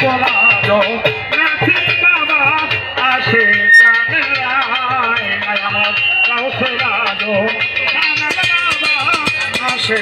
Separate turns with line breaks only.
পরানো নাচে বাবা আসে কানে আয় আমার কাউসরানো কানে বাবা আসে